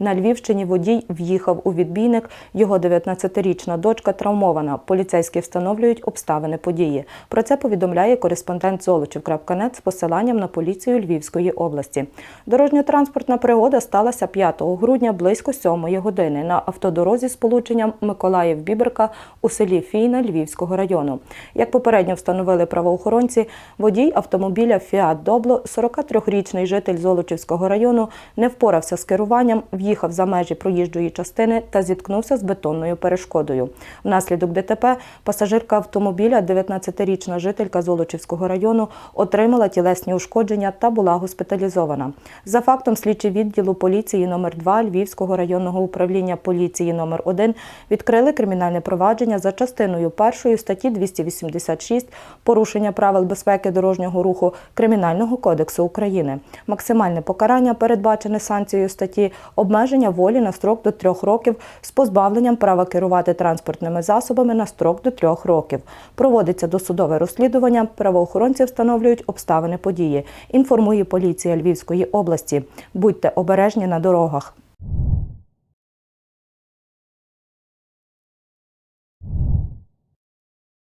На Львівщині водій в'їхав у відбійник. Його 19-річна дочка травмована. Поліцейські встановлюють обставини події. Про це повідомляє кореспондент Золочів.нет з посиланням на поліцію Львівської області. Дорожньо-транспортна пригода сталася 5 грудня близько 7 години на автодорозі з полученням Миколаїв-Біберка у селі Фійна Львівського району. Як попередньо встановили правоохоронці, водій автомобіля Фіат Добло, 43-річний житель Золочівського району, не впорався з керуванням, в'їхав за межі проїжджої частини та зіткнувся з бетонною перешкодою. Внаслідок ДТП пасажирка автомобіля, 19-річна жителька Золочівського району, отримала тілесні ушкодження та була госпіталізована. За фактом слідчі відділу поліції номер 2 Львівського районного управління поліції номер 1 відкрили кримінальне провадження за частиною першої статті 286 порушення правил безпеки дорожнього руху Кримінального кодексу України. Максимальне покарання передбачене санкцією статті обмеження волі на строк до трьох років з позбавленням права керувати транспортними засобами на строк до трьох років. Проводиться досудове розслідування. Правоохоронці встановлюють обставини події. Інформує поліція Львівської області. Будьте обережні на дорогах.